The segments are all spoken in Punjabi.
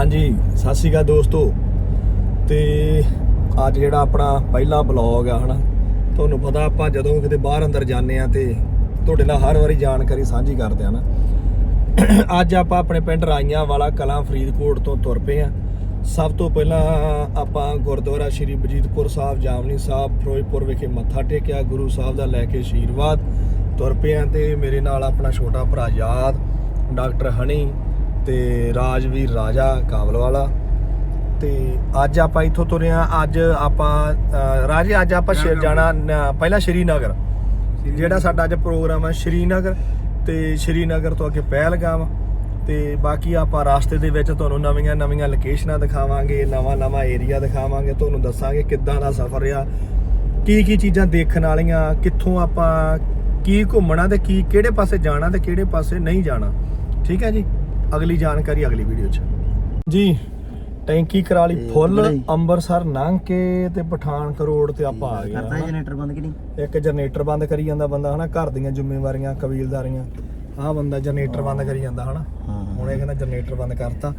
ਹਾਂਜੀ, ਸਤਿ ਸ਼੍ਰੀ ਅਕਾਲ ਦੋਸਤੋ। ਤੇ ਅੱਜ ਜਿਹੜਾ ਆਪਣਾ ਪਹਿਲਾ ਬਲੌਗ ਆ, ਹਨਾ, ਤੁਹਾਨੂੰ ਪਤਾ ਆਪਾਂ ਜਦੋਂ ਕਿਤੇ ਬਾਹਰ ਅੰਦਰ ਜਾਂਦੇ ਆ ਤੇ ਤੁਹਾਡੇ ਨਾਲ ਹਰ ਵਾਰੀ ਜਾਣਕਾਰੀ ਸਾਂਝੀ ਕਰਦੇ ਆ ਨਾ। ਅੱਜ ਆਪਾਂ ਆਪਣੇ ਪਿੰਡ ਰਾਈਆਂ ਵਾਲਾ ਕਲਾਂ ਫਰੀਦਕੋਟ ਤੋਂ ਤੁਰ ਪਏ ਆ। ਸਭ ਤੋਂ ਪਹਿਲਾਂ ਆਪਾਂ ਗੁਰਦੁਆਰਾ ਸ਼੍ਰੀ ਬਜੀਤਪੁਰ ਸਾਹਿਬ, ਜਾਮਨੀ ਸਾਹਿਬ, ਫਿਰੋਜ਼ਪੁਰ ਵਿਖੇ ਮੱਥਾ ਟੇਕਿਆ, ਗੁਰੂ ਸਾਹਿਬ ਦਾ ਲੈ ਕੇ ਆਸ਼ੀਰਵਾਦ ਤੁਰ ਪਏ ਆ ਤੇ ਮੇਰੇ ਨਾਲ ਆਪਣਾ ਛੋਟਾ ਭਰਾ ਯਾਦ, ਡਾਕਟਰ ਹਣੀ ਤੇ ਰਾਜਵੀਰ ਰਾਜਾ ਕਾਬਲ ਵਾਲਾ ਤੇ ਅੱਜ ਆਪਾਂ ਇੱਥੋਂ ਤੁਰੇ ਆ ਅੱਜ ਆਪਾਂ ਰਾਜੇ ਅੱਜ ਆਪਾਂ ਸ਼ੇ- ਜਾਣਾ ਪਹਿਲਾਂ ਸ਼੍ਰੀਨਗਰ। ਜਿਹੜਾ ਸਾਡਾ ਅੱਜ ਪ੍ਰੋਗਰਾਮ ਹੈ ਸ਼੍ਰੀਨਗਰ ਤੇ ਸ਼੍ਰੀਨਗਰ ਤੋਂ ਅੱਗੇ ਪਹਿਲਗਾਮ ਤੇ ਬਾਕੀ ਆਪਾਂ ਰਾਸਤੇ ਦੇ ਵਿੱਚ ਤੁਹਾਨੂੰ ਨਵੀਆਂ ਨਵੀਆਂ ਲੋਕੇਸ਼ਨਾਂ ਦਿਖਾਵਾਂਗੇ ਨਵਾਂ ਨਵਾਂ ਏਰੀਆ ਦਿਖਾਵਾਂਗੇ ਤੁਹਾਨੂੰ ਦੱਸਾਂਗੇ ਕਿੱਦਾਂ ਦਾ ਸਫ਼ਰ ਆ ਕੀ ਕੀ ਚੀਜ਼ਾਂ ਦੇਖਣ ਵਾਲੀਆਂ ਕਿੱਥੋਂ ਆਪਾਂ ਕੀ ਘੁੰਮਣਾ ਤੇ ਕੀ ਕਿਹੜੇ ਪਾਸੇ ਜਾਣਾ ਤੇ ਕਿਹੜੇ ਪਾਸੇ ਨਹੀਂ ਜਾਣਾ। ਠੀਕ ਹੈ ਜੀ? ਅਗਲੀ ਜਾਣਕਾਰੀ ਅਗਲੀ ਵੀਡੀਓ 'ਚ। ਜੀ ਟੈਂਕੀ ਕਰਾਲੀ ਤੇ ਫੁੱਲ ਅੰਮ੍ਰਿਤਸਰ ਲੰਘ ਕੇ ਤੇ ਪਠਾਨ ਕਰੋੜ ਤੇ ਆਪਾਂ ਆ ਗਏ ਹਨਾ। ਜਨਰੇਟਰ ਬੰਦ ਕਿ ਨਹੀਂ? ਇੱਕ ਜਨਰੇਟਰ ਬੰਦ ਕਰੀ ਜਾਂਦਾ ਬੰਦਾ ਹਨਾ। ਘਰ ਦੀਆਂ ਜ਼ਿੰਮੇਵਾਰੀਆਂ ਕਬੀਲਦਾਰੀਆਂ। ਆਹ ਬੰਦਾ ਜਨਰੇਟਰ ਬੰਦ ਕਰੀ ਜਾਂਦਾ ਹਨਾ। ਹੁਣ ਇਹ ਕਹਿੰਦਾ ਜਨਰੇਟਰ ਬੰਦ ਕਰਤਾ।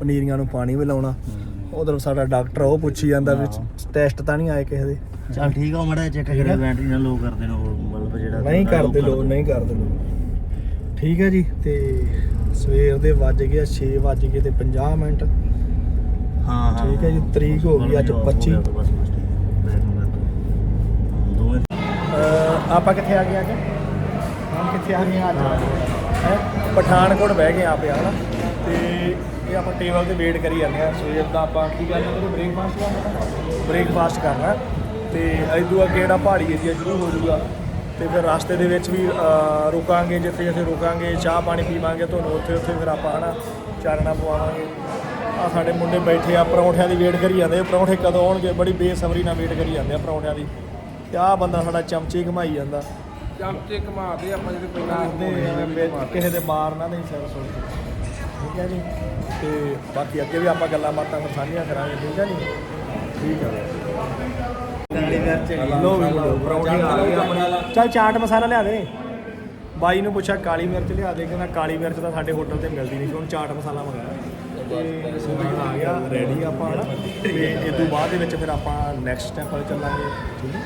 ਪਨੀਰੀਆਂ ਨੂੰ ਪਾਣੀ ਵੀ ਲਾਉਣਾ। ਉਧਰ ਸਾਡਾ ਡਾਕਟਰ ਉਹ ਪੁੱਛੀ ਜਾਂਦਾ ਵਿੱਚ ਟੈਸਟ ਤਾਂ ਨਹੀਂ ਆਏ ਕਿਸੇ ਦੇ। ਚਲ ਠੀਕ ਆ ਮੜਾ ਚੈੱਕ। ਕਰਿਓ ਬੈਟਰੀ ਨਾਲ ਲੋ ਕਰਦੇ ਨੇ ਉਹ ਜਿਹੜਾ ਨਹੀਂ ਕਰਦੇ ਲੋ ਨਹੀਂ ਕਰਦੇ ਲੋ ਠੀਕ ਹੈ ਜੀ ਤੇ ਸਵੇਰ ਦੇ ਵੱਜ ਗਏ 6 ਵੱਜ ਗਏ ਤੇ 50 ਮਿੰਟ। ਹਾਂ ਹਾਂ ਠੀਕ ਹੈ ਜੀ, ਤਰੀਕ ਹੋ ਗਈ ਅੱਜ ਬਲਬ ਹੋ 25 ਗਿਆ ਤਾਂ ਬਸ ਬਸ ਠੀਕ ਹੈ ਬੈਕ ਨੂੰ ਕਰ ਦੋ ਦੋਵੇਂ ਅਹ ਆਪਾਂ ਕਿੱਥੇ ਆ ਗਏ ਅੱਜ? ਹਮ ਕਿੱਥੇ ਆ ਗਏ ਅੱਜ? ਹੈ। ਪਠਾਨਕੋਟ ਬਹਿ ਗਏ ਆਪੇ ਹਨਾ? ਤੇ ਇਹ ਆਪਾਂ ਟੇਬਲ ਤੇ ਵੇਟ ਕਰੀ ਜਾਂਦੇ ਆ। ਸਵੇਰ ਦਾ ਆਪਾਂ ਕੀ ਕਰਨਾ ਤੇ ਬ੍ਰੇਕਫਾਸਟ ਕਰਨਾ? ਬ੍ਰੇਕਫਾਸਟ ਕਰਨਾ। ਤੇ ਇਦੋਂ ਅੱਗੇ ਜਿਹੜਾ ਪਹਾੜੀ ਏਰੀਆ ਸ਼ੁਰੂ ਹੋ ਜਾਊਗਾ? ਤੇ ਫਿਰ ਰਸਤੇ ਦੇ ਵਿੱਚ ਵੀ ਰੁਕਾਂਗੇ ਜਿੱਥੇ ਜਿੱਥੇ ਰੁਕਾਂਗੇ ਚਾਹ ਪਾਣੀ ਪੀਵਾਂਗੇ ਤੁਹਾਨੂੰ ਉੱਥੇ ਉੱਥੇ ਫਿਰ ਆਪਾਂ ਹਨਾ ਚਾਨਣਾ ਪਵਾਵਾਂਗੇ। ਆ ਸਾਡੇ ਮੁੰਡੇ ਬੈਠੇ ਆ ਪਰੌਂਠਿਆਂ ਦੀ ਵੇਟ ਕਰੀ ਜਾਂਦੇ ਆ। ਪਰੌਂਠੇ ਕਦੋਂ ਆਉਣਗੇ? ਬੜੀ ਬੇਸਬਰੀ ਨਾਲ ਵੇਟ ਕਰੀ ਜਾਂਦੇ ਆ ਪਰੌਂਠਿਆਂ ਦੀ। ਤੇ ਆਹ ਬੰਦਾ ਸਾਡਾ ਚਮਚੇ ਘਮਾਈ ਜਾਂਦਾ। ਚਮਚੇ ਘਮਾਦੇ ਆਪਾਂ ਜਿਹੜੇ ਪਹਿਲਾਂ ਕਿਸੇ ਦੇ ਮਾਰ ਨਾ ਨਹੀਂ ਸਿਰ ਸੁਣ। ਠੀਕ ਹੈ ਜੀ? ਤੇ ਬਾਕੀ ਅੱਗੇ ਵੀ ਆਪਾਂ ਗੱਲਾਂ ਬਾਤਾਂ ਸਾਂਝੀਆਂ ਕਰਾਂਗੇ ਠੀਕ ਹੈ ਜੀ? ਠੀਕ ਹੈ। ਕਾਲੀ ਮਿਰਚ ਲੋ ਵੀ ਲੋ ਪਰੌਂਠੀ ਆ ਗਈ ਆਪਣੀ। ਚੱਲ ਚਾਟ ਮਸਾਲਾ ਲਿਆ ਦੇ। ਬਾਈ ਨੂੰ ਪੁੱਛਿਆ ਕਾਲੀ ਮਿਰਚ ਲਿਆ ਦੇ ਕਹਿੰਦਾ ਕਾਲੀ ਮਿਰਚ ਤਾਂ ਸਾਡੇ ਹੋਟਲ ਤੇ ਮਿਲਦੀ ਨਹੀਂ ਹੁਣ ਚਾਟ ਮਸਾਲਾ ਮੰਗਾਇਆ ਤੇ ਸਮਾਨ ਆ ਗਿਆ ਰੈਡੀ ਆਪਾਂ ਹਨਾ। ਤੇ ਇਸ ਤੋਂ ਬਾਅਦ ਦੇ ਵਿੱਚ ਫਿਰ ਆਪਾਂ ਨੈਕਸਟ ਸਟੈਪ ਵੱਲ ਚੱਲਾਂਗੇ। ਠੀਕ ਹੈ।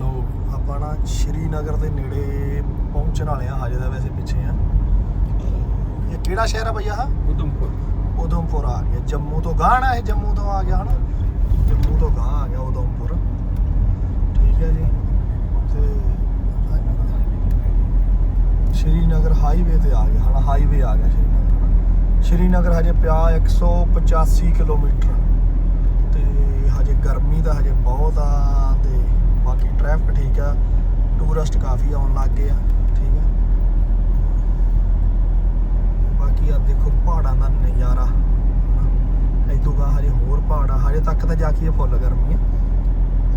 ਲੋ ਆਪਾਂ ਨਾ ਸ਼੍ਰੀਨਗਰ ਦੇ ਨੇੜੇ ਪਹੁੰਚਣ ਵਾਲੇ ਆ ਹਜੇ ਦਾ ਵੈਸੇ ਪਿੱਛੇ ਆ। ਇਹ ਕਿਹੜਾ ਸ਼ਹਿਰ ਆ ਭਈਆ ਉਦਮਪੁਰ ਉਧਮਪੁਰ। ਆ ਗਿਆ। ਜੰਮੂ ਤੋਂ ਨਾ ਇਹ ਜੰਮੂ ਤੋਂ ਆ ਗਿਆ ਹਨਾ? ਜੰਮੂ ਤੋਂ ਗਾਹ ਆ ਗਿਆ ਉਧਮਪੁਰ ਠੀਕ ਹੈ ਜੀ। ਤੇ ਸ਼੍ਰੀਨਗਰ ਹਾਈਵੇ ਤੇ ਆ ਗਿਆ, ਹਨਾ ਹਾਈਵੇ ਆ ਗਿਆ ਸ਼੍ਰੀਨਗਰ। ਸ਼੍ਰੀਨਗਰ ਹਜੇ ਪਿਆ 185 ਕਿਲੋਮੀਟਰ। ਤੇ ਹਜੇ ਗਰਮੀ ਦਾ ਹਜੇ ਬਹੁਤ ਆ ਤੇ ਬਾਕੀ ਟ੍ਰੈਫਿਕ ਠੀਕ ਆ ਟੂਰਿਸਟ ਕਾਫੀ ਆਉਣ ਲੱਗ ਗਏ ਆ, ਠੀਕ ਆ। ਬਾਕੀ ਆ ਦੇਖੋ ਪਹਾੜਾਂ ਦਾ ਨਜ਼ਾਰਾ। ਇਦੋਂ ਗਾ ਹਜੇ ਹੋਰ ਪਹਾੜ ਆ ਹਜੇ ਤੱਕ ਤਾਂ ਜਾ ਕੇ ਇਹ ਫੁੱਲ ਗਰਮੀ ਆ।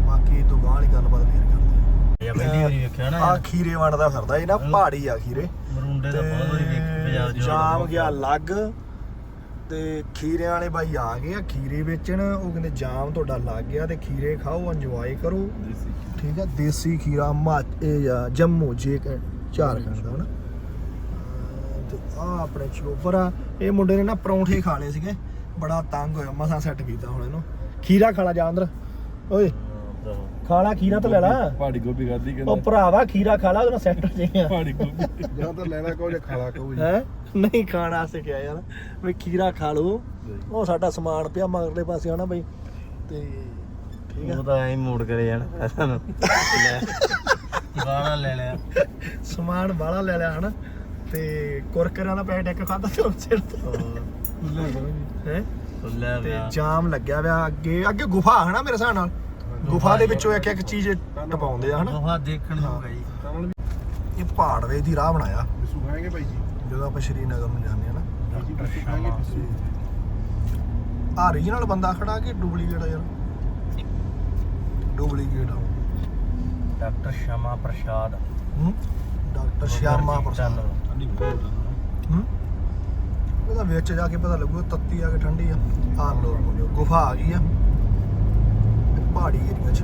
ਬਾਕੀ ਇਦੋਂ ਗਾਂ ਵਾਲੀ ਗੱਲਬਾਤ ਫੇਰ ਕਰਦੇ ਇਹ ਪਹਿਲੀ ਵਾਰੀ ਵੇਖਿਆ ਆ ਨਾ ਆ ਖੀਰੇ ਵੰਡਦਾ ਫਿਰਦਾ ਇਹ ਨਾ ਪਹਾੜੀ ਆ ਖੀਰੇ। ਮਰੁੰਡੇ ਦਾ ਬਹੁਤ ਵਾਰੀ ਵੇਖ ਪੰਜਾਬ ਦੀ ਜਾਮ ਗਿਆ ਲੱਗ ਤੇ ਖੀਰਿਆਂ ਵਾਲੇ ਬਾਈ ਆ ਗਏ ਆ ਖੀਰੇ ਵੇਚਣ। ਉਹ ਕਹਿੰਦੇ ਜਾਮ ਤੁਹਾਡਾ ਲੱਗ ਗਿਆ ਤੇ ਖੀਰੇ ਖਾਓ ਇੰਜੋਏ ਕਰੋ। ਠੀਕ ਆ ਦੇਸੀ ਖੀਰਾ ਮਾ ਇਹ ਆ ਜੰਮੂ ਜੇ ਝਾਰਖੰਡ ਦਾ ਹਨਾ। ਤੇ ਆ ਆਪਣੇ ਚੋਪਰ ਆ। ਇਹ ਮੁੰਡੇ ਨੇ ਨਾ ਪਰੌਂਠੇ ਖਾ ਲਏ ਸੀਗੇ। ਬੜਾ ਤੰਗ ਹੋਇਆ ਮਸਾਂ ਸੈੱਟ ਕੀਤਾ ਹੁਣ ਇਹਨੂੰ। ਖੀਰਾ ਖਾਲਾ ਜਾ ਅੰਦਰ। ਓਏ ਖਾਲਾ ਖੀਰਾ ਤਾਂ ਲੈ ਲਾ। ਪਹਾੜੀ ਗੋਭੀ ਖਾਦੀ ਉਹ ਭਰਾਵਾ ਖੀਰਾ ਖਾਲਾ ਉਹਦਾ ਸੈੱਟ ਹੋ ਜਾਏਗਾ ਪਹਾੜੀ ਗੋਭੀ। ਜਾਂ ਤਾਂ ਲੈਣਾ ਕਹੋ ਜਾਂ ਖਾਲਾ ਕਹੋ ਹੈ? ਨਹੀਂ ਖਾਣ ਕਿਹਾ ਯਾਰ ਵੀ ਖੀਰਾ ਖਾ ਲਓ ਉਹ ਸਾਡਾ ਸਮਾਨ ਪਿਆ ਮਗਰਲੇ ਪਾਸੇ ਹਨਾ ਬਈ? ਤੇ ਠੀਕ ਉਹ ਤਾਂ ਐਂ ਮੋੜ ਕਰੇ ਜਾਣ ਸਾਨੂੰ ਲੈ ਗਾਣਾ ਲੈ ਲਿਆ। ਸਮਾਨ ਬਾਹਲਾ ਲੈ ਲਿਆ ਹਨਾ? ਤੇ ਕੁਰਕਰਾਂ ਦਾ ਪੈਕਟ ਇੱਕ ਖਾਦਾ ਤੇ ਉਹ ਸਿਰ ਹੈ ਲੈ ਤੇ ਜਾਮ ਲੱਗਿਆ ਹੋਇਆ ਅੱਗੇ। ਅੱਗੇ ਗੁਫਾ ਹਨਾ ਮੇਰੇ ਹਿਸਾਬ ਨਾਲ? ਗੁਫਾ ਦੇ ਵਿੱਚੋਂ ਇੱਕ ਇੱਕ ਚੀਜ਼ ਟਪਾਉਂਦੇ ਆ ਹਨਾ? ਉਹ ਦੇਖਣ ਨੂੰ ਗਈ ਇਹ ਪਹਾੜਵੇ ਦੀ ਰਾਹ ਬਣਾਇਆ। ਬਿਸੂ ਖਾਏਗੇ ਭਾਈ ਜੀ? ਜਦੋਂ ਆਪਾਂ ਸ਼੍ਰੀਨਗਰ ਨੂੰ ਜਾਂਦੇ ਆ ਨਾ। ਜੀ ਬਿਸੂ ਖਾਏਗੇ ਬਿਸੂ। ਆ ਰੀਜਨਲ ਬੰਦਾ ਖੜਾ ਕਿ ਡੁਪਲੀਕੇਟ ਆ ਯਾਰ? ਡੁਪਲੀਕੇਟ ਆ ਡਾਕਟਰ ਸ਼ਮਾ ਪ੍ਰਸ਼ਾਦ। ਹੂੰ? ਡਾਕਟਰ ਸ਼ਿਆਮਾ ਪ੍ਰਸਾਦ। ਹੂੰ? ਉਹਦਾ ਵਿੱਚ ਜਾ ਕੇ ਪਤਾ ਲੱਗੂ, ਤੱਤੀ ਆ ਕਿ ਠੰਡੀ ਆ। ਆ ਲੋ ਗੁਫਾ ਆ ਗਈ ਆ। ਪਹਾੜੀ ਏਰੀਆ ਚ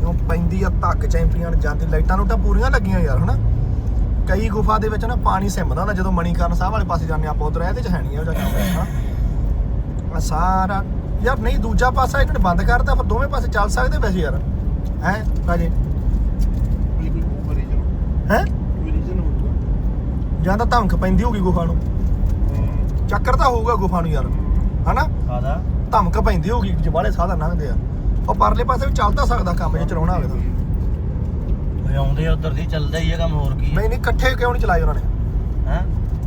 ਕਿਉਂ ਪੈਂਦੀ ਆ ਧੱਕ ਚੈਂਪੀਅਨ, ਜਾਂਦੀ ਲਾਈਟਾਂ ਨੂੰ ਤਾਂ ਪੂਰੀਆਂ ਲੱਗੀਆਂ ਯਾਰ, ਹਨਾ? ਕਈ ਗੁਫਾ ਦੇ ਵਿੱਚ ਨਾ ਪਾਣੀ ਸਿੰਮਦਾ ਹੁੰਦਾ, ਜਦੋਂ ਮਣੀਕਰਨ ਸਾਹਿਬ ਵਾਲੇ ਪਾਸੇ ਜਾਂਦੇ ਆਪਾਂ ਉਧਰ ਇਹਦੇ ਚ ਹੈ ਨਹੀਂ ਇਹੋ ਜਿਹਾ ਕੰਮ ਹਾਂ ਸਾਰਾ, ਯਾਰ ਨਹੀਂ, ਦੂਜਾ ਪਾਸਾ ਇਹਨਾਂ ਨੇ ਬੰਦ ਕਰਤਾ ਪਰ ਦੋਵੇਂ ਪਾਸੇ ਚੱਲ ਸਕਦੇ ਵੈਸੇ ਯਾਰ। ਹੈ, ਰਾਜੇ ਕੋਈ ਕੋਈ ਉਹ ਰੀਜਨ ਹੈ ਕੋਈ ਰੀਜਨ ਹੋਊਗਾ ਜਾਂ ਤਾਂ ਧਮਕ ਪੈਂਦੀ ਹੋਊਗੀ ਗੁਫਾ ਨੂੰ। ਚੱਕਰ ਤਾਂ ਹੋਊਗਾ ਗੁਫਾ ਨੂੰ ਯਾਰ ਹਨਾ? ਧਮਕ ਪੈਂਦੀ ਹੋਊਗੀ ਜੇ ਬਾਹਲੇ ਸਾਧਨ ਲੰਘਦੇ ਆ। ਉਹ ਪਰਲੇ ਪਾਸੇ ਵੀ ਚੱਲ ਤਾਂ ਸਕਦਾ ਕੰਮ ਜੇ ਚਲਾਉਣਾ ਹੋਵੇ ਤਾਂ। ਆਉਂਦੇ ਆ ਉਧਰ ਦੀ ਚੱਲਦਾ ਹੀ ਆ ਕੰਮ ਹੋਰ ਕੀ ਨਹੀਂ ਨਹੀਂ ਇਕੱਠੇ ਕਿਉਂ ਨਹੀਂ ਚਲਾਏ ਉਹਨਾਂ ਨੇ? ਹੈ?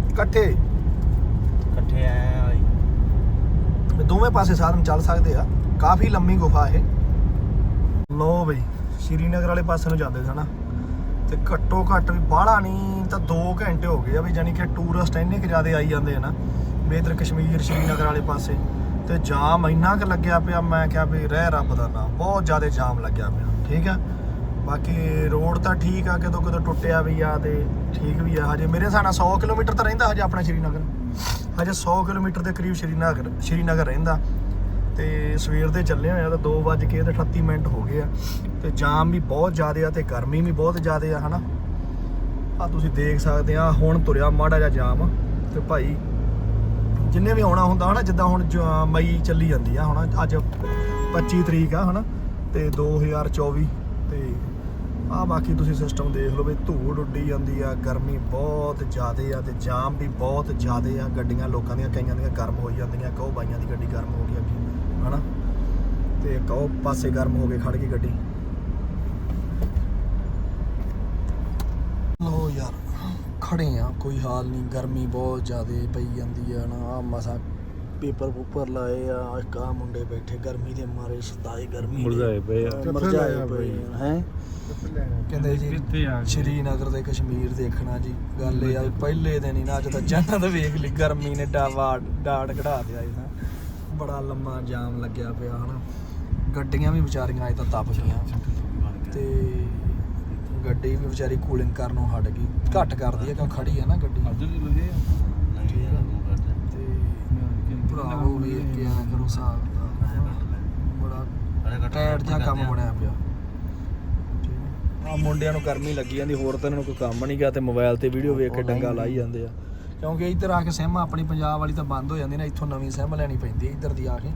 ਇਕੱਠੇ। ਇਕੱਠੇ ਆਏ ਆ ਬਾਈ। ਵੀ ਦੋਵੇਂ ਪਾਸੇ ਸਾਧਨ ਚੱਲ ਸਕਦੇ ਆ। ਕਾਫੀ ਲੰਮੀ ਗੁਫਾ ਇਹ। ਲੋ ਬਈ ਸ਼੍ਰੀਨਗਰ ਵਾਲੇ ਪਾਸੇ ਨੂੰ ਜਾਂਦੇ ਸੀ ਨਾ ਤੇ ਘੱਟੋ ਘੱਟ ਵੀ ਬਾਹਲਾ ਨਹੀਂ ਤਾਂ 2 ਘੰਟੇ ਹੋ ਗਏ ਆ ਵੀ ਜਾਨੀ ਕਿ ਟੂਰਿਸਟ ਇੰਨੇ ਕਿ ਜ਼ਿਆਦਾ ਆਈ ਜਾਂਦੇ ਆ ਨਾ, ਵੀ ਕਸ਼ਮੀਰ, ਸ਼੍ਰੀਨਗਰ ਵਾਲੇ ਪਾਸੇ। ਤੇ ਜਾਮ ਇੰਨਾ ਕੁ ਲੱਗਿਆ ਪਿਆ, ਮੈਂ ਕਿਹਾ ਵੀ ਰਹਿ ਰੱਬ ਦਾ ਨਾਮ, ਬਹੁਤ ਜ਼ਿਆਦਾ ਜਾਮ ਲੱਗਿਆ ਪਿਆ, ਠੀਕ ਆ? ਬਾਕੀ ਰੋਡ ਤਾਂ ਠੀਕ ਆ ਕਦੋਂ ਕਦੋਂ ਟੁੱਟਿਆ ਵੀ ਆ ਤੇ ਠੀਕ ਵੀ ਆ। ਹਜੇ ਮੇਰੇ ਹਿਸਾਬ ਨਾਲ 100 ਕਿਲੋਮੀਟਰ ਤਾਂ ਰਹਿੰਦਾ ਹਜੇ ਆਪਣਾ ਸ਼੍ਰੀਨਗਰ। ਹਜੇ 100 ਕਿਲੋਮੀਟਰ ਦੇ ਕਰੀਬ ਸ਼੍ਰੀਨਗਰ ਸ਼੍ਰੀਨਗਰ ਰਹਿੰਦਾ। ਤੇ ਸਵੇਰ ਦੇ ਚੱਲੇ ਹੋਏ ਆ ਤਾਂ 2 ਵਜ ਕੇ ਤੇ 38 ਮਿੰਟ ਹੋ ਗਏ ਆ। ਤੇ ਜਾਮ ਵੀ ਬਹੁਤ ਜ਼ਿਆਦਾ ਆ ਤੇ ਗਰਮੀ ਵੀ ਬਹੁਤ ਜ਼ਿਆਦਾ ਆ, ਹਨਾ? ਆ ਤੁਸੀਂ ਦੇਖ ਸਕਦੇ ਆ, ਹੁਣ ਤੁਰਿਆ ਮਾੜਾ ਜਿਹਾ ਜਾਮ ਤੇ ਭਾਈ ਜਿੰਨੇ ਵੀ ਆਉਣਾ ਹੁੰਦਾ, ਹਨਾ, ਜਿੱਦਾਂ ਹੁਣ ਜ- ਮਈ ਚੱਲੀ ਜਾਂਦੀ ਆ, ਹੁਣ ਅੱਜ 25 ਤਰੀਕ ਆ, ਹਨਾ? ਤੇ 2024 ਤੇ ਆ ਬਾਕੀ ਤੁਸੀਂ ਸਿਸਟਮ ਦੇਖ ਲਓ ਵੀ ਧੂੜ ਉੱਡੀ ਜਾਂਦੀ ਆ, ਗਰਮੀ ਬਹੁਤ ਜ਼ਿਆਦਾ ਆ ਤੇ ਜਾਮ ਵੀ ਬਹੁਤ ਜ਼ਿਆਦਾ ਆ, ਗੱਡੀਆਂ ਲੋਕਾਂ ਦੀਆਂ ਕਈਆਂ ਦੀਆਂ ਗਰਮ ਹੋਈ ਜਾਂਦੀਆਂ, ਕਹੋ ਬਾਈਆਂ ਦੀ ਗੱਡੀ ਗਰਮ ਹੋ ਗਈ ਅੱਗੇ, ਹਨਾ? ਤੇ ਕਹੋ ਪਾਸੇ ਗਰਮ ਹੋ ਕੇ ਖੜ ਗਈ ਗੱਡੀ ਲੋ ਯਾਰ ਖੜੇ ਆ ਕੋਈ ਹਾਲ ਨਹੀਂ ਗਰਮੀ ਬਹੁਤ ਜ਼ਿਆਦੇ ਪਈ ਜਾਂਦੀ ਆ ਨਾ ਆ ਮਸਾ ਪੇਪਰ ਪੂਪਰ ਲਾਏ ਆ ਕਾ ਮੁੰਡੇ ਬੈਠੇ ਗਰਮੀ ਦੇ ਮਾਰੇ ਸਦਾਈ ਗਰਮੀ ਦੇ। ਮੁਰਝਾਏ ਪਏ ਆ। ਮੁਰਝਾਏ ਪਏ ਬਈ? ਹੈ ਕਹਿੰਦੇ ਜੀ? ਸ਼੍ਰੀਨਗਰ ਦੇ ਕਸ਼ਮੀਰ ਦੇਖਣਾ ਜੀ ਗੱਲ ਇਹ ਆ ਪਹਿਲੇ ਦਿਨ ਹੀ ਨਾ ਅੱਜ ਤਾਂ ਜੰਨਤ ਵੇਖ ਲਈ ਗਰਮੀ ਨੇ ਡਾਵਾ ਡਾਟ ਕਢਾ ਦਿਆ ਇਹ ਤਾਂ ਬੜਾ ਲੰਮਾ ਜਾਮ ਲੱਗਿਆ ਪਿਆ ਹਨਾ ਗੱਡੀਆਂ ਵੀ ਵਿਚਾਰੀਆਂ ਅਜੇ ਤਾਂ ਤਪ ਗਈਆਂ ਤੇ ਗੱਡੀ ਵੀ ਵਿਚਾਰੀ ਕੂਲਿੰਗ ਕਰਨੋਂ ਹਟ ਗਈ। ਘੱਟ ਕਰਦੀ ਹੈ ਕਿਉਂ ਖੜੀ ਹੈ ਨਾ ਗੱਡੀ। ਅੱਜ ਵੀ ਲੱਗੇ ਆ। ਤੇ ਭਰਾਵੋ ਕਰੋ ਬੜਾ ਟਾਇਰ ਕੰਮ ਬਣਿਆ ਪਿਆ। ਆ ਮੁੰਡਿਆਂ ਨੂੰ ਗਰਮੀ ਲੱਗੀ ਜਾਂਦੀ ਹੋਰ ਤਾਂ ਇਹਨਾਂ ਨੂੰ ਕੋਈ ਕੰਮ ਨਹੀਂ ਗਿਆ ਤੇ ਮੋਬਾਈਲ ਤੇ ਵੀਡੀਓ ਵੇਖ ਕੇ ਡੰਗਾ ਲਾਈ ਜਾਂਦੇ ਆ। ਕਿਉਂਕਿ ਇੱਧਰ ਆ ਕੇ ਸਿਮ ਆਪਣੀ ਪੰਜਾਬ ਵਾਲੀ ਤਾਂ ਬੰਦ ਹੋ ਜਾਂਦੀ ਨਾ ਇੱਥੋਂ ਨਵੀਂ ਸਿਮ ਲੈਣੀ ਪੈਂਦੀ ਇੱਧਰ ਦੀ ਆ ਕੇ।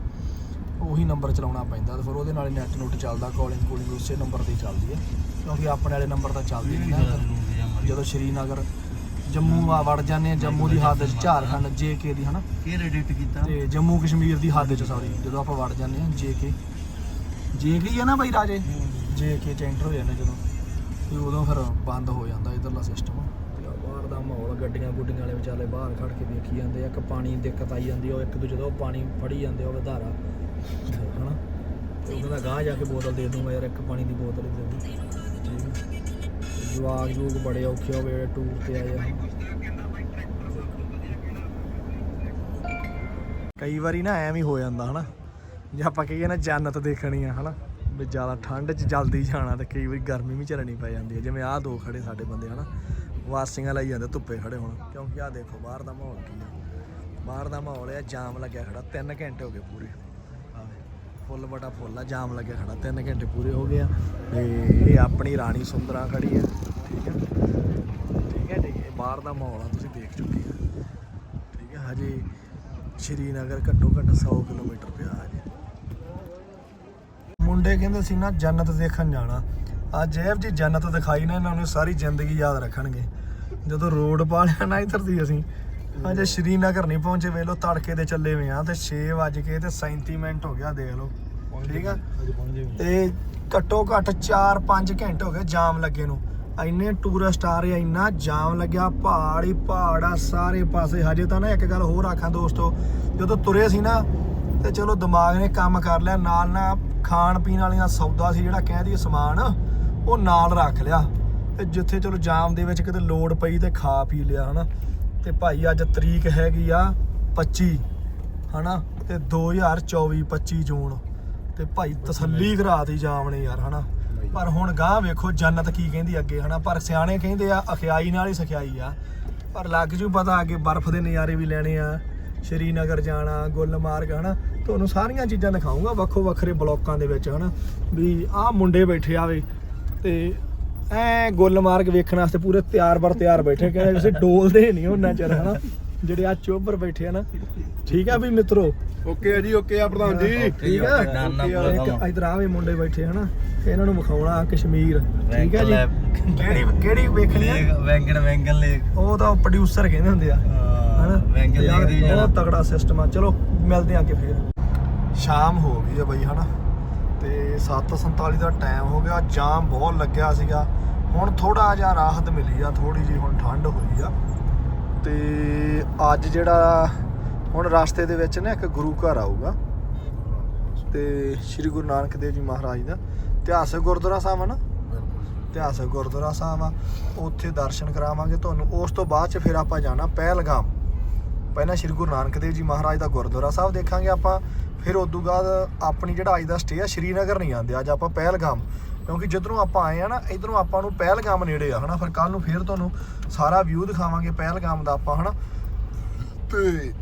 ਉਹੀ ਨੰਬਰ ਚਲਾਉਣਾ ਪੈਂਦਾ ਤੇ ਫਿਰ ਉਹਦੇ ਨਾਲ ਨੈਟ ਨੁੱਟ ਚੱਲਦਾ ਕਾਲਿੰਗ ਕੂਲਿੰਗ ਉਸੇ ਨੰਬਰ ਤੇ ਚੱਲਦੀ ਹੈ ਕਿਉਂਕਿ ਆਪਣੇ ਵਾਲੇ ਨੰਬਰ ਤਾਂ ਚੱਲਦੀ ਨਹੀਂ ਨਾ। ਜਦੋਂ ਸ਼੍ਰੀਨਗਰ ਜੰਮੂ ਆ ਵੜ ਜਾਂਦੇ ਆ ਜੰਮੂ ਦੀ ਹੱਦ 'ਚ ਝਾਰਖੰਡ ਜੇਕੇ ਦੀ ਹਨਾ? ਕੀ ਐਡਿਟ ਕੀਤਾ। ਤੇ ਜੰਮੂ ਕਸ਼ਮੀਰ ਦੀ ਹੱਦ 'ਚ ਸੌਰੀ ਜਦੋਂ ਆਪਾਂ ਵੜ ਜਾਂਦੇ ਹਾਂ ਜੇਕੇ ਜੇਕੇ ਹੀ ਆ ਨਾ ਬਾਈ ਰਾਜੇ? ਜੇਕੇ ਚ ਐਂਟਰ ਹੋ ਜਾਂਦੇ ਜਦੋਂ। ਤੇ ਉਦੋਂ ਫਿਰ ਬੰਦ ਹੋ ਜਾਂਦਾ ਇਧਰਲਾ ਸਿਸਟਮ ਬਾਹਰ ਦਾ ਮਾਹੌਲ ਗੱਡੀਆਂ ਗੁੱਡੀਆਂ ਵਾਲੇ ਵਿਚਾਲੇ ਬਾਹਰ ਖੜ ਕੇ ਵੇਖੀ ਜਾਂਦੇ ਆ ਇੱਕ ਪਾਣੀ ਦੀ ਦਿੱਕਤ ਆਈ ਜਾਂਦੀ ਆ ਉਹ ਇੱਕ ਦੂਜੇ ਤੋਂ ਪਾਣੀ ਫੜੀ ਜਾਂਦੇ ਆ ਉਹ ਵਧਾਰਾ। ਹਨਾ? ਤੇ ਉਹ ਕਹਿੰਦਾ ਗਾਂ ਜਾ ਕੇ ਬੋਤਲ ਦੇ ਦੂੰਗਾ ਯਾਰ ਇੱਕ ਪਾਣੀ ਦੀ ਬੋਤਲ ਦੇ ਦੂੰ ਠੀਕ ਹੈ ਜਵਾਕ ਬੜੇ ਔਖੇ ਹੋ ਗਏ ਟੂਰ ਤੇ ਆਏ ਕਈ ਵਾਰੀ ਨਾ ਐਵੇਂ ਹੋ ਜਾਂਦਾ, ਹਨਾ? ਜੇ ਆਪਾਂ ਕਹੀਏ ਨਾ ਜੰਨਤ ਦੇਖਣੀ ਆ, ਹਨਾ? ਵੀ ਜ਼ਿਆਦਾ ਠੰਡ 'ਚ ਜਲਦੀ ਜਾਣਾ ਤੇ ਕਈ ਵਾਰੀ ਗਰਮੀ ਵੀ ਝੱਲਣੀ ਪੈ ਜਾਂਦੀ ਹੈ ਜਿਵੇਂ ਆਹ ਦੋ ਖੜੇ ਸਾਡੇ ਬੰਦੇ, ਹਨਾ? ਵਾਸੀਆਂ ਲਈ ਜਾਂਦੇ, ਧੁੱਪੇ ਖੜੇ ਹੁਣ। ਕਿਉਂਕਿ ਆਹ ਦੇਖੋ, ਬਾਹਰ ਦਾ ਮਾਹੌਲ ਕੀ ਆ? ਬਾਹਰ ਦਾ ਮਾਹੌਲ ਆ, ਜਾਮ ਲੱਗਿਆ ਖੜਾ 3 ਘੰਟੇ ਹੋ ਗਏ ਪੂਰੇ। ਫੁੱਲ ਬਟਾ ਫੁੱਲ ਆ, ਜਾਮ ਲੱਗਿਆ ਖੜਾ 3 ਘੰਟੇ ਪੂਰੇ ਹੋ ਗਏ ਆ। ਤੇ ਇਹ ਆਪਣੀ ਰਾਣੀ ਸੁੰਦਰਾ ਖੜੀ ਆ, ਠੀਕ ਹੈ ਠੀਕ ਹੈ ਠੀਕ ਬਾਹਰ ਦਾ ਮਾਹੌਲ ਆ, ਤੁਸੀਂ ਦੇਖ ਚੁੱਕੇ ਆ। ਠੀਕ ਹੈ ਹਜੇ ਸ਼੍ਰੀਨਗਰ ਘੱਟੋ ਘੱਟ 100 ਕਿਲੋਮੀਟਰ ਪਿਆ ਹਜੇ। ਮੁੰਡੇ ਕਹਿੰਦੇ ਸੀ ਨਾ, ਜੰਨਤ ਦੇਖਣ ਜਾਣਾ। ਅੱਜ ਇਹ ਜੀ ਜੰਨਤ ਦਿਖਾਈ ਨਾ, ਇਹਨਾਂ ਨੂੰ ਸਾਰੀ ਜ਼ਿੰਦਗੀ ਯਾਦ ਰੱਖਣਗੇ। ਜਦੋਂ ਰੋਡ ਪਾ ਲਿਆ ਨਾ ਇੱਧਰ ਦੀ ਅਸੀਂ ਅਜੇ ਸ਼੍ਰੀਨਗਰ ਨਹੀਂ ਪਹੁੰਚੇ ਵੇਖ ਲਓ ਤੜਕੇ ਦੇ ਚੱਲੇ ਹੋਏ ਆ ਤੇ 6 ਵਜ ਕੇ ਤੇ 37 ਮਿੰਟ ਹੋ ਗਿਆ ਦੇਖ ਲਓ। ਠੀਕ ਆ? ਤੇ ਘੱਟੋ ਘੱਟ 4-5 ਘੰਟੇ ਹੋ ਗਏ ਜਾਮ ਲੱਗੇ ਨੂੰ। ਇੰਨੇ ਟੂਰਿਸਟ ਆ ਰਹੇ ਆ ਇੰਨਾ ਜਾਮ ਲੱਗਿਆ ਪਹਾੜ ਹੀ ਪਹਾੜ ਆ ਸਾਰੇ ਪਾਸੇ। ਹਜੇ ਤਾਂ ਨਾ ਇੱਕ ਗੱਲ ਹੋਰ ਆਖਾਂ ਦੋਸਤੋ ਜਦੋਂ ਤੁਰੇ ਸੀ ਨਾ ਤੇ ਚਲੋ ਦਿਮਾਗ ਨੇ ਕੰਮ ਕਰ ਲਿਆ ਨਾਲ ਨਾ ਖਾਣ ਪੀਣ ਵਾਲੀਆਂ ਸੌਦਾ ਸੀ ਜਿਹੜਾ ਕਹਿ ਦਈਏ ਸਮਾਨ ਉਹ ਨਾਲ ਰੱਖ ਲਿਆ। ਤੇ ਜਿੱਥੇ ਚਲੋ ਜਾਮ ਦੇ ਵਿੱਚ ਕਿਤੇ ਲੋੜ ਪਈ ਤੇ ਖਾ ਪੀ ਲਿਆ ਹਨਾ। ਤੇ ਭਾਈ ਅੱਜ ਤਰੀਕ ਹੈਗੀ ਆ 25 ਹਨਾ? ਤੇ 2024 25 ਜੂਨ। ਤੇ ਭਾਈ ਤਸੱਲੀ ਕਰਾਤੀ ਨੇ ਯਾਰ ਹਨਾ? ਪਰ ਹੁਣ ਗਾਂ ਵੇਖੋ ਜੰਨਤ ਕੀ ਕਹਿੰਦੀ ਅੱਗੇ ਹਨਾ? ਪਰ ਸਿਆਣੇ ਕਹਿੰਦੇ ਆ ਅਖਿਆਈ ਨਾਲ ਹੀ ਸਖਿਆਈ ਆ। ਪਰ ਲੱਗ ਜੂ ਪਤਾ ਅੱਗੇ ਬਰਫ਼ ਦੇ ਨਜ਼ਾਰੇ ਵੀ ਲੈਣੇ ਆ ਸ਼੍ਰੀਨਗਰ ਜਾਣਾ ਗੁਲਮਾਰਗ ਹਨਾ? ਤੁਹਾਨੂੰ ਸਾਰੀਆਂ ਚੀਜ਼ਾਂ ਦਿਖਾਉਂਗਾ ਵੱਖੋ ਵੱਖਰੇ ਬਲੋਕਾਂ ਦੇ ਵਿੱਚ ਹਨਾ? ਵੀ ਆਹ ਮੁੰਡੇ ਬੈਠੇ ਆਵੇ ਤੇ ਐ ਗੁੱਲਮਾਰਗ ਵੇਖਣ ਵਾਸਤੇ ਪੂਰੇ ਤਿਆਰ ਬਰ ਤਿਆਰ ਬੈਠੇ ਕਹਿੰਦੇ ਤੁਸੀਂ ਡੋਲਦੇ ਨਹੀਂ ਉਹਨਾਂ ਚਿਰ ਹਨਾ? ਜਿਹੜੇ ਆ ਚੋਬਰ ਬੈਠੇ ਆ ਨਾ। ਠੀਕ ਆ ਵੀ ਮਿੱਤਰੋ? ਓਕੇ ਆ ਜੀ ਓਕੇ ਆ ਪ੍ਰਧਾਨ ਜੀ। ਠੀਕ ਆ? ਇੱਕ ਇਧਰ ਆਵੇ ਮੁੰਡੇ ਬੈਠੇ ਹਨਾ? ਇਹਨਾਂ ਨੂੰ ਵਿਖਾਉਣਾ ਕਸ਼ਮੀਰ। ਠੀਕ ਆ ਜੀ? ਕਿਹੜੀ ਕਿਹੜੀ ਵੇਖਣੀ ਆ? ਲੇਕ ਵੈਂਕਣ ਵੈਂਕਣ ਲੇਕ। ਉਹ ਤਾਂ ਪ੍ਰੋਡਿਊਸਰ ਕਹਿੰਦੇ ਹੁੰਦੇ ਆ ਹਨਾ? ਯਾਰ, ਲੇਕ ਦੀ ਬਹੁਤ ਤਗੜਾ ਸਿਸਟਮ ਆ। ਚਲੋ ਮਿਲਦੇ ਆ ਅੱਗੇ ਫੇਰ। ਸ਼ਾਮ ਹੋ ਗਈ ਆ ਬਈ ਹਨਾ? 7:47 ਦਾ ਟਾਈਮ ਹੋ ਗਿਆ, ਜਾਮ ਬਹੁਤ ਲੱਗਿਆ ਸੀਗਾ। ਹੁਣ ਥੋੜਾ ਜਿਹਾ ਰਾਹਤ ਮਿਲੀ ਆ ਥੋੜੀ ਜੀ ਹੁਣ ਠੰਡ ਹੋਈ ਆ। ਤੇ ਅੱਜ ਜਿਹੜਾ, ਹੁਣ ਰਸਤੇ ਦੇ ਵਿੱਚ ਨਾ ਇੱਕ ਗੁਰੂ ਘਰ ਆਊਗਾ। ਤੇ ਸ੍ਰੀ ਗੁਰੂ ਨਾਨਕ ਦੇਵ ਜੀ ਮਹਾਰਾਜ ਦਾ। ਇਤਿਹਾਸਕ ਗੁਰਦੁਆਰਾ ਸਾਹਿਬ ਆ ਨਾ? ਇਤਿਹਾਸਕ ਗੁਰਦੁਆਰਾ ਸਾਹਿਬ ਆ। ਉੱਥੇ ਦਰਸ਼ਨ ਕਰਾਵਾਂਗੇ ਤੁਹਾਨੂੰ। ਉਸ ਤੋਂ ਬਾਅਦ ਚ ਫਿਰ ਆਪਾਂ ਜਾਣਾ ਪਹਿਲਗਾਮ। ਪਹਿਲਾਂ ਸ੍ਰੀ ਗੁਰੂ ਨਾਨਕ ਦੇਵ ਜੀ ਮਹਾਰਾਜ ਦਾ ਗੁਰਦੁਆਰਾ ਸਾਹਿਬ ਦੇਖਾਂਗੇ ਆਪਾਂ, ਫਿਰ ਉਸ ਤੋਂ ਬਾਅਦ ਆਪਣੀ ਜਿਹੜਾ ਅੱਜ ਦਾ ਸਟੇ ਆ, ਸ਼੍ਰੀਨਗਰ ਨਹੀਂ ਆਂਦੇ ਅੱਜ ਆਪਾਂ ਪਹਿਲਗਾਮ, ਕਿਉਂਕਿ ਜਿੱਧਰੋਂ ਆਪਾਂ ਆਏ ਆ ਨਾ, ਇਧਰੋਂ ਆਪਾਂ ਨੂੰ ਪਹਿਲਗਾਮ ਨੇੜੇ ਆ, ਹਨਾ? ਫਿਰ ਕੱਲ ਨੂੰ ਫਿਰ ਤੁਹਾਨੂੰ ਸਾਰਾ ਵਿਊ ਦਿਖਾਵਾਂਗੇ ਪਹਿਲਗਾਮ ਦਾ ਆਪਾਂ, ਹਨਾ? ਤੇ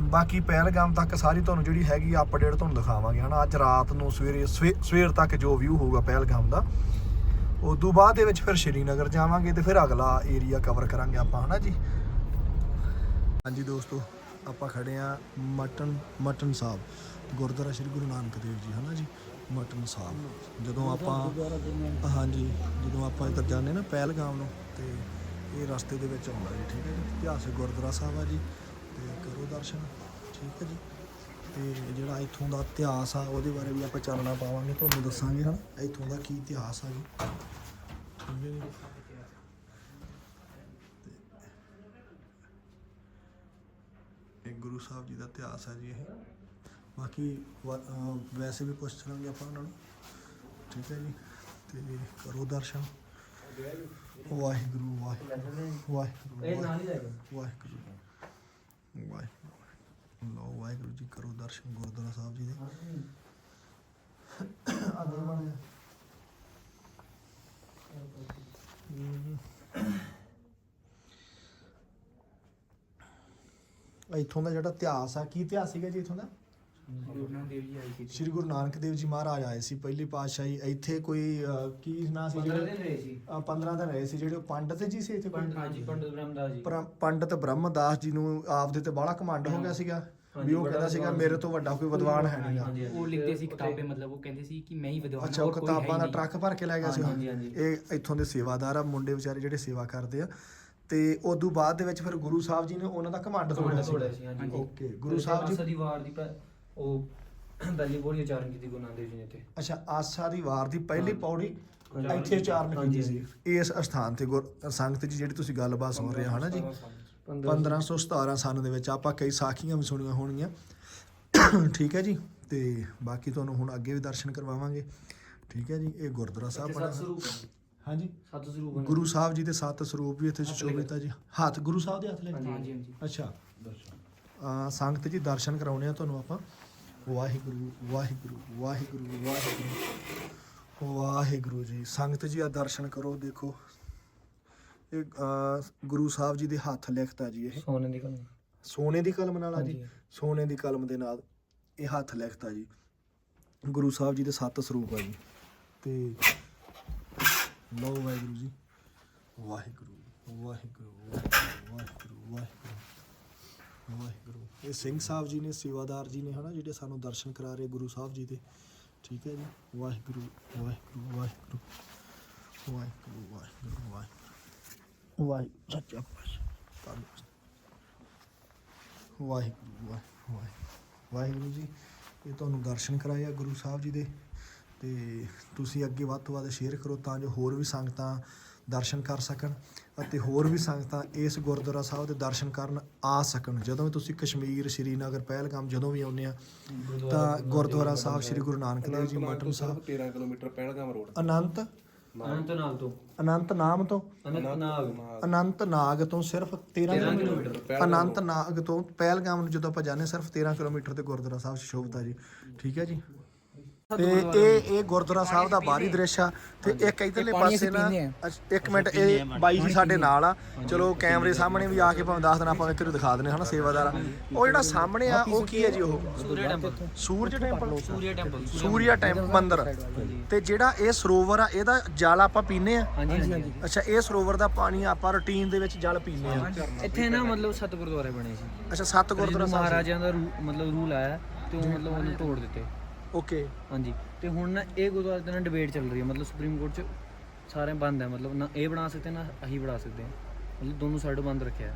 ਬਾਕੀ ਪਹਿਲਗਾਮ ਤੱਕ ਸਾਰੀ ਤੁਹਾਨੂੰ ਜਿਹੜੀ ਹੈਗੀ ਅਪਡੇਟ ਤੁਹਾਨੂੰ ਦਿਖਾਵਾਂਗੇ, ਹਨਾ? ਅੱਜ ਰਾਤ ਨੂੰ ਸਵੇਰੇ, ਸਵੇ- ਸਵੇਰ ਤੱਕ ਜੋ ਵਿਊ ਹੋਊਗਾ ਪਹਿਲਗਾਮ ਦਾ, ਉਦੋਂ ਬਾਅਦ ਦੇ ਵਿੱਚ ਫਿਰ ਸ਼੍ਰੀਨਗਰ ਜਾਵਾਂਗੇ ਤੇ ਫਿਰ ਅਗਲਾ ਏਰੀਆ ਕਵਰ ਕਰਾਂਗੇ ਆਪਾਂ, ਹਨਾ ਜੀ? ਹਾਂਜੀ ਦੋਸਤੋ ਆਪਾਂ ਖੜੇ ਆ ਮਟਨ ਮਟਨ ਸਾਹਿਬ ਗੁਰਦੁਆਰਾ ਸ੍ਰੀ ਗੁਰੂ ਨਾਨਕ ਦੇਵ ਜੀ ਹਨਾ ਜੀ? ਮਟਨ ਸਾਹਿਬ। ਜਦੋਂ ਆਪਾਂ ਹਾਂਜੀ ਜਦੋਂ ਆਪਾਂ ਇੱਧਰ ਜਾਂਦੇ ਨਾ ਪਹਿਲਗਾਮ ਨੂੰ ਤੇ ਇਹ ਰਸਤੇ ਦੇ ਵਿੱਚ ਆਉਂਦਾ ਜੀ ਠੀਕ ਹੈ ਜੀ? ਇਤਿਹਾਸਕ ਗੁਰਦੁਆਰਾ ਸਾਹਿਬ ਆ ਜੀ ਤੇ ਕਰੋ ਦਰਸ਼ਨ ਠੀਕ ਹੈ ਜੀ? ਤੇ ਜਿਹੜਾ ਇੱਥੋਂ ਦਾ ਇਤਿਹਾਸ ਆ ਉਹਦੇ ਬਾਰੇ ਵੀ ਆਪਾਂ ਚਾਨਣਾ ਪਾਵਾਂਗੇ ਤੁਹਾਨੂੰ ਦੱਸਾਂਗੇ ਹਨਾ? ਇੱਥੋਂ ਦਾ ਕੀ ਇਤਿਹਾਸ ਆ ਜੀ? ਠੀਕ ਹੈ ਜੀ? ਇਹ ਗੁਰੂ ਸਾਹਿਬ ਜੀ ਦਾ ਇਤਿਹਾਸ ਹੈ ਜੀ ਇਹ। ਬਾਕੀ ਵ- ਅਹ ਵੈਸੇ ਵੀ ਪੁੱਛ ਲਾਂਗੇ ਆਪਾਂ ਉਹਨਾਂ ਨੂੰ। ਠੀਕ ਹੈ ਜੀ। ਤੇ ਕਰੋ ਦਰਸ਼ਨ। ਵਾਹਿਗੁਰੂ ਵਾਹਿਗੁਰੂ ਵਾਹਿਗੁਰੂ ਵਾਹਿਗੁਰੂ ਵਾਹਿਗੁਰੂ ਲੋ ਵਾਹਿਗੁਰੂ ਜੀ ਕਰੋ ਦਰਸ਼ਨ ਗੁਰਦੁਆਰਾ ਸਾਹਿਬ ਜੀ ਦੇ। ਆਦਰ ਬਣੇ ਇੱਥੋਂ ਦਾ ਜਿਹੜਾ ਇਤਿਹਾਸ ਆ ਕੀ ਇਤਿਹਾਸ ਸੀਗਾ ਜੀ ਇੱਥੋਂ ਦਾ? ਸ਼੍ਰੀ ਗੁਰੂ ਨਾਨਕ ਦੇਵ ਜੀ ਮਹਾਰਾਜ ਆਏ ਸੀ ਪਹਿਲੀ ਪਾਤਸ਼ਾਹੀ। ਇੱਥੇ ਕੋਈ ਅਹ, ਕੀ ਨਾਂ ਸੀ ਜਿਹੜੇ? ਅਹ, 15 ਦਿਨ ਰਹੇ ਸੀ ਜਿਹੜੇ ਉਹ ਪੰਡਤ ਜੀ ਸੀ ਇੱਥੇ ਕੋਈ? ਪਰ- ਪੰਡਤ ਬ੍ਰਹਮਦਾਸ ਜੀ। ਨੂੰ ਆਪਦੇ ਤੇ ਬਾਹਲਾ ਕਮਾਂਡ ਹੋ ਗਿਆ ਸੀਗਾ ਵੀ ਉਹ ਕਹਿੰਦਾ ਸੀਗਾ ਮੇਰੇ ਤੋਂ ਵੱਡਾ ਕੋਈ ਵਿਦਵਾਨ ਹੈ ਨਹੀਂਗਾ ਉਹ ਲਿਖਦੇ ਸੀ ਕਿਤਾਬੇ ਮਤਲਬ ਉਹ ਕਹਿੰਦੇ ਸੀ ਕਿ ਮੈਂ ਹੀ ਵਿਦਵਾਨ ਅੱਛਾ ਹਾਂ, ਉਹ ਹੋਰ ਕੋਈ ਹੈ ਹੀ ਕਿਤਾਬਾਂ ਦਾ ਨਹੀਂ। ਟਰੱਕ ਭਰ ਕੇ ਲੈ ਗਿਆ ਸੀ। ਉਹ? ਹਾਂਜੀ, ਹਾਂਜੀ। ਇਹ ਇੱਥੋਂ ਦੇ ਸੇਵਾਦਾਰ ਆ ਮੁੰਡੇ ਵਿਚਾਰੇ ਜਿਹੜੇ ਸੇਵਾ ਕਰਦੇ ਆ। ਤੇ ਉਦੋਂ ਬਾਅਦ ਦੇ ਵਿੱਚ ਫਿਰ ਗੁਰੂ ਸਾਹਿਬ ਜੀ ਨੇ ਉਹਨਾਂ ਦਾ ਕਮਾਂਡ ਤੋੜਿਆ ਤੋੜਿਆ ਸੀ ਹਾਂਜੀ। ਓਕੇ ਗੁਰੂ ਸਾਹਿਬ ਜੀ ਆਸਾ ਦੀ ਵਾਰ ਦੀ ਪ- ਉਹ ਪਹਿਲੀ ਬੋਲੀ ਉਚਾਰਨ ਕੀਤੀ ਗੁਰੂ ਨਾਨਕ ਦੇਵ ਜੀ ਨੇ ਤੇ ਅੱਛਾ ਆਸਾ ਦੀ ਵਾਰ ਦੀ ਪਹਿਲੀ ਪੌੜੀ। ਇੱਥੇ ਉਚਾਰਨ ਕੀਤੀ ਸੀ। ਇਸ ਅਸਥਾਨ ਤੇ ਗੁਰ- ਸੰਗਤ ਜੀ ਜਿਹੜੀ ਤੁਸੀਂ ਗੱਲਬਾਤ ਸੁਣ ਰਹੇ ਹੋ ਹਨਾ ਜੀ? 1517 ਸਨ ਦੇ ਵਿੱਚ ਆਪਾਂ ਕਈ ਸਾਖੀਆਂ ਵੀ ਸੁਣੀਆਂ ਹੋਣਗੀਆਂ। ਠੀਕ ਹੈ ਜੀ? ਤੇ ਬਾਕੀ ਤੁਹਾਨੂੰ ਹੁਣ ਅੱਗੇ ਵੀ ਦਰਸ਼ਨ ਕਰਵਾਵਾਂਗੇ। ਠੀਕ ਹੈ ਜੀ? ਇਹ ਗੁਰਦੁਆਰਾ ਸਾਹਿਬ ਬਣਾ ਸਰੂਪ। ਹਾਂਜੀ। ਸੱਤ ਸਰੂਪ ਹਨ। ਗੁਰੂ ਸਾਹਿਬ ਜੀ ਦੇ ਸੱਤ ਸਰੂਪ ਵੀ ਇੱਥੇ ਸੁਸ਼ੋਭਿਤ ਆ ਜੀ। ਹੱਥ ਗੁਰੂ ਸਾਹਿਬ ਦੇ ਹੱਥ ਲੈ ਹਾਂਜੀ ਹਾਂਜੀ ਹਾਂਜੀ। ਅੱਛਾ। ਅਹ ਸੰਗਤ ਜੀ ਦਰਸ਼ਨ ਕਰਾਉਣੇ ਆ ਤੁਹਾਨੂੰ ਆਪਾਂ। ਵਾਹਿਗੁਰੂ ਵਾਹਿਗੁਰੂ ਵਾਹਿਗੁਰੂ ਵਾਹਿਗੁਰੂ। ਵਾਹਿਗੁਰੂ ਜੀ। ਸੰਗਤ ਜੀ ਆ ਦਰਸ਼ਨ ਕਰੋ ਦੇਖੋ। ਇਹ ਗੁਰੂ ਸਾਹਿਬ ਜੀ ਦੇ ਹੱਥ ਲਿਖਤਾ ਜੀ ਇਹ। ਸੋਨੇ ਦੀ ਕਲਮ। ਸੋਨੇ ਦੀ ਕਲਮ ਨਾਲ ਆ ਜੀ। ਹਾਂਜੀ। ਸੋਨੇ ਦੀ ਕਲਮ ਦੇ ਨਾਲ ਇਹ ਹੱਥ ਲਿਖਤਾ ਜੀ। ਗੁਰੂ ਸਾਹਿਬ ਜੀ ਦੇ ਸੱਤ ਸਰੂਪ ਆ ਜੀ। ਤੇ ਲਓ ਵਾਹਿਗੁਰੂ ਜੀ। ਵਾਹਿਗੁਰੂ ਵਾਹਿਗੁਰੂ ਵਾਹਿਗੁਰੂ ਵਾਹਿਗੁਰੂ ਵਾਹਿਗੁਰੂ। ਇਹ ਸਿੰਘ ਸਾਹਿਬ ਜੀ ਨੇ, ਸੇਵਾਦਾਰ ਜੀ ਨੇ ਹਨਾ, ਜਿਹੜੇ ਸਾਨੂੰ ਦਰਸ਼ਨ ਕਰਾ ਰਹੇ ਗੁਰੂ ਸਾਹਿਬ ਜੀ ਦੇ। ਠੀਕ ਹੈ ਜੀ। ਵਾਹਿਗੁਰੂ ਵਾਹਿਗੁਰੂ ਵਾਹਿਗੁਰੂ ਵਾਹਿਗੁਰੂ ਵਾਹਿਗੁਰੂ ਵਾਹਿਗੁਰੂ। ਵਾਹਿਗੁਰੂ, ਸੱਚਾ ਪਾਤਸ਼ਾਹ। ਵਾਹਿਗੁਰੂ ਵਾਹਿਗੁਰੂ ਵਾਹਿਗੁਰੂ। ਜੀ, ਇਹ ਤੁਹਾਨੂੰ ਦਰਸ਼ਨ ਕਰਾਇਆ ਗੁਰੂ ਸਾਹਿਬ ਜੀ ਦੇ। ਤੇ ਤੁਸੀਂ ਅੱਗੇ ਵੱਧ ਤੋਂ ਵੱਧ ਸ਼ੇਅਰ ਕਰੋ ਤਾਂ ਜੋ ਹੋਰ ਵੀ ਸੰਗਤਾਂ ਦਰਸ਼ਨ ਕਰ ਸਕਣ ਅਤੇ ਹੋਰ ਵੀ ਸੰਗਤਾਂ ਇਸ ਗੁਰਦੁਆਰਾ ਸਾਹਿਬ ਦੇ ਦਰਸ਼ਨ ਕਰਨ ਆ ਸਕਣ। ਜਦੋਂ ਵੀ ਤੁਸੀਂ ਕਸ਼ਮੀਰ ਸ਼੍ਰੀਨਗਰ ਪਹਿਲਗਾਮ ਜਦੋਂ ਵੀ ਆਉਂਦੇ ਆ ਤਾਂ ਗੁਰਦੁਆਰਾ ਸਾਹਿਬ ਸ੍ਰੀ Guru Nanak Dev ji Mattan Sahib. 13 kilometre Pahalgam road Anant ਨਾਗ ਤੋਂ। ਅਨੰਤ ਨਾਮ ਤੋਂ? ਅਨੰਤ ਨਾਗ ਅਨੰਤ ਨਾਗ ਤੋਂ ਸਿਰਫ 13 13 ਕਿਲੋਮੀਟਰ। ਅਨੰਤ ਨਾਗ ਤੋਂ ਪਹਿਲਗਾਮ ਨੂੰ ਜਦੋਂ ਆਪਾਂ ਜਾਂਦੇ ਸਿਰਫ 13 ਕਿਲੋਮੀਟਰ ਤੇ ਗੁਰਦੁਆਰਾ ਸਾਹਿਬ ਸ਼ੋਭਤਾ ਜੀ। ਠੀਕ ਹੈ ਜੀ? ਤੇ ਇਹ ਇਹ ਗੁਰਦੁਆਰਾ ਸਾਹਿਬ ਦਾ ਬਾਹਰੀ ਦ੍ਰਿਸ਼ ਆ ਤੇ ਇੱਕ ਇਧਰਲੇ ਪਾਸੇ ਨਾ ਅੱਛ- ਇੱਕ ਮਿੰਟ ਇਹ ਬਾਈ ਜੀ ਸਾਡੇ ਨਾਲ ਆ। ਚਲੋ ਕੈਮਰੇ ਸਾਹਮਣੇ ਵੀ ਆ ਕੇ ਭਾਵੇਂ ਦੱਸ ਦੇਣਾ ਆਪਾਂ ਇੱਕ ਦਿਖਾ ਦਿੰਦੇ ਹਨਾ ਸੇਵਾਦਾਰ ਆ। ਉਹ ਜਿਹੜਾ ਸਾਹਮਣੇ ਆ ਉਹ ਕੀ ਹੈ ਜੀ ਉਹ? Surya temple Suraj temple Surya temple Surya temple ਮੰਦਿਰ ਤੇ ਜਿਹੜਾ ਇਹ ਸਰੋਵਰ ਆ ਇਹਦਾ ਜਲ ਆਪਾਂ ਪੀਨੇ ਆ? ਹਾਂਜੀ ਹਾਂਜੀ ਅੱਛਾ ਇਹ ਸਰੋਵਰ ਦਾ ਪਾਣੀ ਆਪਾਂ ਰੂਟੀਨ ਦੇ ਵਿੱਚ ਜਲ ਪੀਨੇ ਆ। ਇੱਥੇ ਨਾ ਮਤਲਬ ਸੱਤ ਗੁਰਦੁਆਰੇ ਬਣੇ ਸੀ। ਅੱਛਾ ਸੱਤ ਗੁਰਦੁਆਰਾ ਸਾਹਿਬ ਮਹਾਰਾਜਿਆਂ ਦਾ ਰੂ- ਮਤਲਬ ਰੂਲ ਆਇਆ ਤੇ ਉਹ ਮਤਲਬ ਉਹਨੂੰ ਤੋੜ ਦਿੱਤੇ। ਓਕੇ ਹਾਂਜੀ। ਤੇ ਹੁਣ ਨਾ ਇਹ ਗੁਰਦੁਆਰੇ ਤੇ ਨਾ ਡਿਬੇਟ ਚੱਲ ਰਹੀ ਹੈ। ਮਤਲਬ ਸੁਪਰੀਮ ਕੋਰਟ 'ਚ ਸਾਰੇ ਬੰਦ ਹੈ। ਮਤਲਬ ਨਾ ਇਹ ਬਣਾ ਸਕਦੇ ਨਾ ਅਸੀਂ ਬਣਾ ਸਕਦੇ ਹਾਂ। ਮਤਲਬ ਦੋਨੋਂ ਸਾਈਡ ਬੰਦ ਰੱਖਿਆ ਹੈ।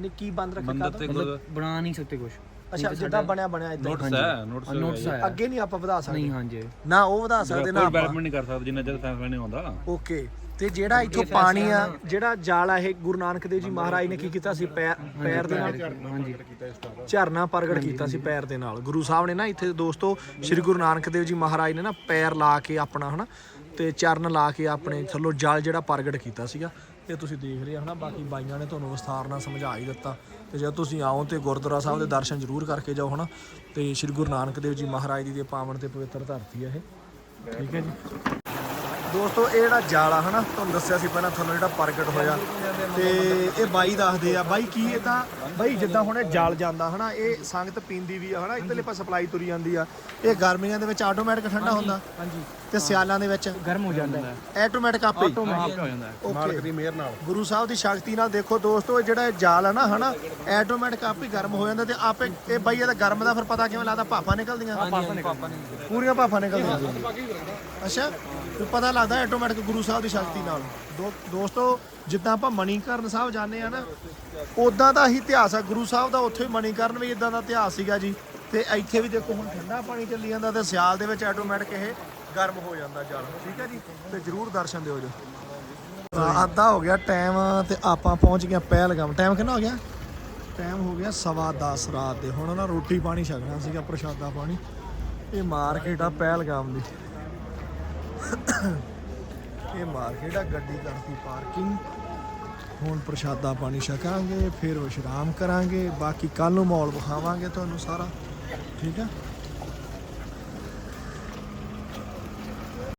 ਨੇ ਕੀ ਬੰਦ ਰੱਖਿਆ? ਕਾਹਤੋਂ? ਮਤਲਬ ਬਣਾ ਨਹੀਂ ਸਕਦੇ ਕੁਝ ਅੱਛਾ ਜਿੱਦਾਂ ਬਣਿਆ ਬਣਿਆ ਇਦਾਂ ਨੋਟਿਸ ਹੈ ਨੋਟਿਸ ਨੋਟਿਸ ਆਇਆ। ਅੱਗੇ ਨਹੀਂ ਆਪਾਂ ਵਧਾ ਸਕਦੇ। ਨਹੀਂ ਹਾਂਜੀ। ਨਾ ਉਹ ਵਧਾ ਸਕਦੇ ਨਾ ਆਪਾਂ। ਡਿਵੈਲਪਮੈਂਟ ਨਹੀਂ ਕਰ ਸਕਦੇ ਜਿੰਨਾ ਚਿਰ ਫੈਸਲਾ ਨਹੀਂ ਆਉਂਦਾ। ਓਕੇ ਤੇ ਜਿਹੜਾ ਇੱਥੋਂ ਪਾਣੀ ਆ ਜਿਹੜਾ ਜਾਲ ਆ ਇਹ ਗੁਰੂ ਨਾਨਕ ਦੇਵ ਜੀ ਮਹਾਰਾਜ ਨੇ ਕੀ ਕੀਤਾ ਸੀ? ਪੈਰ ਪੈਰ ਦੇ ਨਾਲ ਹਾਂਜੀ ਝਰਨਾ ਪ੍ਰਗਟ ਕੀਤਾ ਸੀ ਪੈਰ ਦੇ ਨਾਲ। ਗੁਰੂ ਸਾਹਿਬ ਨੇ ਨਾ ਇੱਥੇ ਦੋਸਤੋ ਸ੍ਰੀ ਗੁਰੂ ਨਾਨਕ ਦੇਵ ਜੀ ਮਹਾਰਾਜ ਨੇ ਨਾ ਪੈਰ ਲਾ ਕੇ ਆਪਣਾ ਹਨਾ ਤੇ ਚਰਨ ਲਾ ਕੇ ਆਪਣੇ ਥੱਲੋਂ ਜਲ ਜਿਹੜਾ ਪ੍ਰਗਟ ਕੀਤਾ ਸੀਗਾ। ਇਹ ਤੁਸੀਂ ਦੇਖ ਰਹੇ ਹੋ ਹਨਾ ਬਾਕੀ ਬਾਈਆਂ ਨੇ ਤੁਹਾਨੂੰ ਵਿਸਥਾਰ ਨਾਲ ਸਮਝਾ ਹੀ ਦਿੱਤਾ। ਤੇ ਜਦ ਤੁਸੀਂ ਆਓ ਤੇ ਗੁਰਦੁਆਰਾ ਸਾਹਿਬ ਦੇ ਦਰਸ਼ਨ ਜ਼ਰੂਰ ਕਰਕੇ ਜਾਓ ਹਨਾ। ਤੇ ਸ੍ਰੀ ਗੁਰੂ ਨਾਨਕ ਦੇਵ ਜੀ ਮਹਾਰਾਜ ਦੀ ਦੇ ਪਾਵਨ ਤੇ ਪਵਿੱਤਰ ਧਰਤੀ ਹੈ ਇਹ। ਠੀਕ ਹੈ ਜੀ। ਦੋਸਤੋ ਇਹ ਜਿਹੜਾ ਜਾਲ ਆ ਹਨਾ ਤੁਹਾਨੂੰ ਦੱਸਿਆ ਸੀ ਪਹਿਲਾਂ ਤੁਹਾਨੂੰ ਜਿਹੜਾ ਪ੍ਰਗਟ ਹੋਇਆ। ਤੇ ਇਹ ਬਾਈ ਦੱਸਦੇ ਆ ਬਾਈ ਕੀ ਇਹਦਾ ਬਾਈ ਜਿੱਦਾਂ ਹੁਣ ਇਹ ਜਾਲ ਜਾਂਦਾ ਹਨਾ ਇਹ ਸੰਗਤ ਪੀਂਦੀ ਵੀ ਆ ਹਨਾ ਇਧਰਲੇ ਪਾਸੇ ਸਪਲਾਈ ਤੁਰੀ ਜਾਂਦੀ ਆ। ਇਹ ਗਰਮੀਆਂ ਦੇ ਵਿੱਚ ਆਟੋਮੈਟਿਕ ਠੰਡਾ ਹੁੰਦਾ। ਹਾਂਜੀ ਤੇ ਸਿਆਲਾਂ ਦੇ ਵਿੱਚ? ਗਰਮ ਹੋ ਜਾਂਦਾ ਹੈ। ਆਟੋਮੈਟਿਕ ਆਪੇ ਹੀ। ਹੋ ਜਾਂਦਾ ਹੈ। ਓਕੇ ਦੀ ਮਿਹਰ ਨਾਲ। ਗੁਰੂ ਸਾਹਿਬ ਦੀ ਸ਼ਕਤੀ ਨਾਲ ਦੇਖੋ ਦੋਸਤੋ ਇਹ ਜਿਹੜਾ ਇਹ ਜਾਲ ਆ ਨਾ ਹਨਾ ਆਟੋਮੈਟਿਕ ਆਪੇ ਗਰਮ ਹੋ ਜਾਂਦਾ ਤੇ ਆਪੇ ਇਹ ਬਾਈ ਇਹਦਾ ਗਰਮ ਦਾ ਫਿਰ ਪਤਾ ਕਿਵੇਂ ਲੱਗਦਾ ਭਾਫਾਂ ਨਿਕਲਦੀਆਂ। ਪੂਰੀਆਂ ਭਾਫਾਂ ਨਿਕਲਦੀਆਂ। ਅੱਛਾ। ਤੇ ਪਤਾ ਲੱਗਦਾ ਆਟੋਮੈਟਿਕ ਗੁਰੂ ਸਾਹਿਬ ਦੀ ਸ਼ਕਤੀ ਨਾਲ। ਦੋ- ਦੋਸਤੋ, ਜਿੱਦਾਂ ਆਪਾਂ ਮਣੀਕਰਨ ਸਾਹਿਬ ਜਾਂਦੇ ਆ ਨਾ ਉਦਾਂ ਦਾ ਹੀ ਇਤਿਹਾਸ ਆ। ਗੁਰੂ ਸਾਹਿਬ ਦਾ ਉੱਥੇ ਵੀ ਮਣੀਕਰਨ ਵੀ ਇਦਾਂ ਦਾ ਇਤਿਹਾਸ ਸੀਗਾ ਜੀ। ਤੇ ਇੱਥੇ ਵੀ ਦੇਖੋ ਹੁਣ ਠੰਡਾ ਪਾਣੀ ਚੱਲੀ ਜਾਂਦਾ ਤੇ ਸਿਆਲ ਦੇ ਵਿੱਚ ਆਟੋਮੈਟਿਕ ਇਹ ਗਰਮ ਹੋ ਜਾਂਦਾ ਜਲ ਠੀਕ ਹੈ ਜੀ? ਤੇ ਜਰੂਰ ਦਰਸ਼ਨ ਦਿਓ ਜੀ। ਤਾਂ ਅੱਧਾ ਹੋ ਗਿਆ ਟਾਈਮ ਤੇ ਆਪਾਂ ਪਹੁੰਚ ਗਏ ਪਹਿਲਗਾਮ। ਟਾਈਮ ਕਿੰਨਾ ਹੋ ਗਿਆ? ਟਾਈਮ ਹੋ ਗਿਆ ਸਵਾ 10 ਰਾਤ ਦੇ। ਹੁਣ ਨਾ ਰੋਟੀ ਪਾਣੀ ਛਕਣਾ ਸੀਗਾ, ਪ੍ਰਸ਼ਾਦਾ ਪਾਣੀ। ਇਹ ਮਾਰਕੀਟ ਆ ਪਹਿਲਗਾਮ ਦੀ। ਇਹ ਮਾਰਕੀਟ ਆ, ਗੱਡੀ ਕਰਤੀ ਪਾਰਕਿੰਗ। ਹੁਣ ਪ੍ਰਸ਼ਾਦਾ ਪਾਣੀ ਛਕਾਂਗੇ, ਫਿਰ ਵਿਸ਼ਰਾਮ ਕਰਾਂਗੇ, ਬਾਕੀ ਕੱਲ ਨੂੰ ਮਾਹੌਲ ਵਿਖਾਵਾਂਗੇ ਤੁਹਾਨੂੰ ਸਾਰਾ। ਠੀਕ ਆ?